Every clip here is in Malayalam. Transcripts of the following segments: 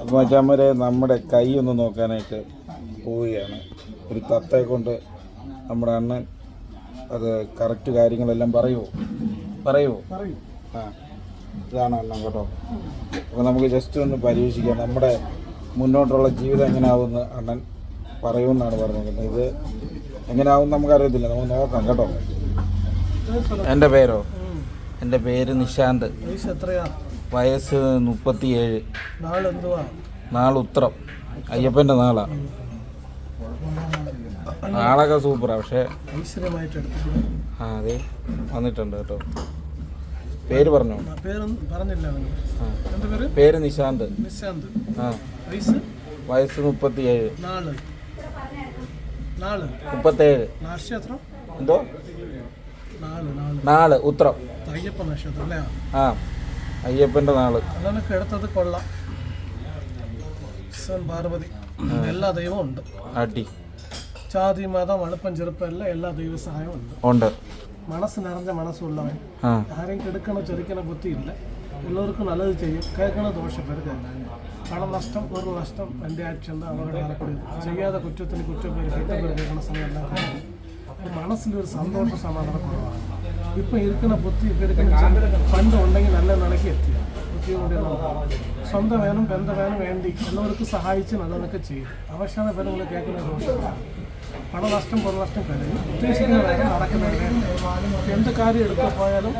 അപ്പോൾ മച്ചാമ്മരെ നമ്മുടെ കൈ ഒന്ന് നോക്കാനായിട്ട് പോവുകയാണ്. ഒരു തത്തയെ കൊണ്ട് നമ്മുടെ അണ്ണൻ അത് കറക്റ്റ് കാര്യങ്ങളെല്ലാം പറയുമോ പറയുമോ ആ ഇതാണ് അണ്ണൻ കേട്ടോ. അപ്പോൾ നമുക്ക് ജസ്റ്റ് ഒന്ന് പരീക്ഷിക്കാം. നമ്മുടെ മുന്നോട്ടുള്ള ജീവിതം എങ്ങനെയാവുമെന്ന് അണ്ണൻ പറയുമെന്നാണ് പറഞ്ഞിരിക്കുന്നത് ഇത് എങ്ങനെയാവും നമുക്കറിയത്തില്ല. നമുക്ക് നോക്കാം കേട്ടോ. എന്റെ പേരോ? എന്റെ പേര് നിശാന്ത്. വയസ്സ് എത്രയാ? വയസ്സ് മുപ്പത്തിയേഴ്. നാളുത്രം. അയ്യപ്പന്റെ നാളാണ് നാളൊക്കെ സൂപ്പറാ പക്ഷേ ആ അതെ. വന്നിട്ടുണ്ട് കേട്ടോ. പേര് പറഞ്ഞു? പേര്? നിശാന്ത്. ആ. വയസ്സ്? മുപ്പത്തിയേഴ്. മുപ്പത്തേഴ്. എന്തോ? നാൾ ഉത്രം. അയ്യപ്പ നക്ഷത്രം അല്ലേ? ആ. അയ്യപ്പന്റെ നാൾ. അണ്ണനൊക്കെ എടുത്തത് കൊള്ളാം. പാർവതി. എല്ലാ ദൈവവും ഉണ്ട്. അടി. ജാതി മതം അടുപ്പം ചെറുപ്പം എല്ലാം എല്ലാ ദൈവ സഹായവും ഉണ്ട്. ഉണ്ട്. മനസ്സ് നിറഞ്ഞ മനസ്സുള്ളവൻ. ആരെയും കെടുക്കണ ചെറുക്കണ ബുദ്ധിയില്ല. എല്ലാവർക്കും നല്ലത് ചെയ്യും. കേൾക്കണ ദോഷപ്പെടുക. പണം നഷ്ടം ഒരു നഷ്ടം എന്റെ ആക്ഷൻ അവരുടെ ചെയ്യാതെ കുറ്റത്തിന് കുറ്റം പേര് കേട്ടപ്പോൾ സമയമെല്ലാം കഴിയും അപ്പോൾ മനസ്സിലൊരു സന്തോഷ സമാധാനം കുറവാണ്. ഇപ്പം ഇരിക്കുന്ന ബുദ്ധി എടുക്കുന്ന പണ്ട് ഉണ്ടെങ്കിൽ നല്ല നിലയ്ക്ക് എത്തിയ. ബുദ്ധി കൊണ്ട് സ്വന്തം വേണം ബന്ധം വേണം വേണ്ടി എല്ലാവർക്കും സഹായിച്ച് നല്ലതൊക്കെ ചെയ്തു. അവശാന ഫലങ്ങൾ കേൾക്കുന്ന ദോഷമാണ് പണനഷ്ടം പൊറനഷ്ടം കഴിഞ്ഞു. ഉദ്ദേശിക്കുന്ന കാര്യം നടക്കുന്നില്ല എന്ത് കാര്യം എടുത്തു പോയാലും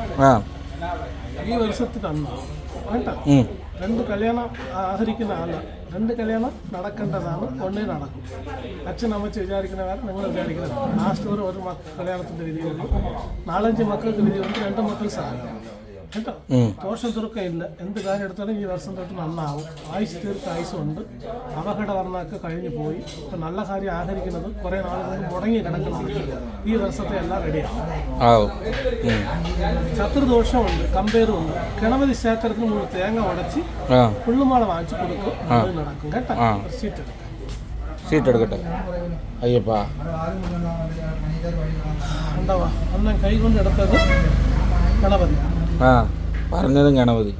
ഈ വർഷത്തിൽ അന്ന് കേട്ടോ ഉം. രണ്ട് കല്യാണം ആദരിക്കുന്ന ആള് രണ്ട് കല്യാണം നടക്കേണ്ടതാണ് ഒന്നേ നടക്കും അച്ഛൻ അമ്മച്ച് വിചാരിക്കുന്ന വേറെ നിങ്ങൾ വിചാരിക്കുന്ന വേറെ. ലാസ്റ്റ് ഒരു ഒരു മക്ക കല്യാണത്തിൻ്റെ വിധിയുള്ളൂ നാലഞ്ച് മക്കൾക്ക് വിധിയുണ്ട് രണ്ട് മക്കൾ സഹായിക്കും കേട്ടോ. ദോഷം തീർക്കയില്ല. എന്ത് കാര്യം എടുത്താലും ഈ വർഷം തൊട്ട് നന്നാവും. ആയുസ് തീർത്ത ആയുസുണ്ട്. അപകട വർണമൊക്കെ കഴിഞ്ഞു പോയി. ഇപ്പം നല്ല കാര്യം ആഹരിക്കുന്നത് കുറേ നാളുകൾ മുടങ്ങി കിടക്കുന്നത് ഈ വർഷത്തെ എല്ലാം റെഡിയാവും. ശത്രുദോഷമുണ്ട് കമ്പയറുണ്ട് ഗണപതി ക്ഷേത്രത്തിന് മുഴുവൻ തേങ്ങ ഉടച്ച് പുള്ളുമാള വാങ്ങിച്ചു കൊടുക്കും. നടക്കും. കേട്ടോ? സീറ്റ് എടുക്കാം. സീറ്റ് എടുക്കട്ടെ. അയ്യപ്പാ. ഉണ്ടാവാ അന്നം കൈ കൊണ്ട് എടുത്തത് ഗണപതി. പറഞ്ഞതും ഗണപതി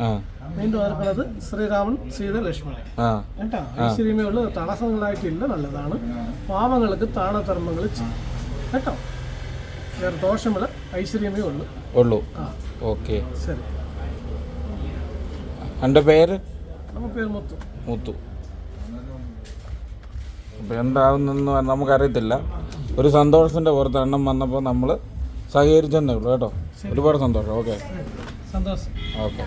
ആ. വീണ്ടും ഓർക്കുന്നത് ശ്രീരാമൻ സീത ലക്ഷ്മണൻ ആ. കേട്ടോ ഐശ്വര്യമേ ഉള്ളു തടസ്സങ്ങളായിട്ടില്ല നല്ലതാണ്. പാവങ്ങൾക്ക് താണധർമ്മങ്ങൾ ചെയ്യും കേട്ടോ? വേറെ ദോഷമില്ല. ഐശ്വര്യമേ ഉള്ളു. ഉള്ളൂ. ആ. ഓക്കെ. ശരി. എന്റെ പേര്? പേര് മുത്തു. മുത്തു. അപ്പം എന്താവുന്നെന്ന് നമുക്കറിയത്തില്ല. ഒരു സന്തോഷത്തിന്റെ പുറത്ത് എണ്ണം വന്നപ്പോൾ നമ്മൾ സഹകരിച്ചെന്നേ ഉള്ളൂ കേട്ടോ. ഒരുപാട് സന്തോഷം. ഓക്കെ. സന്തോഷം. ഓക്കെ.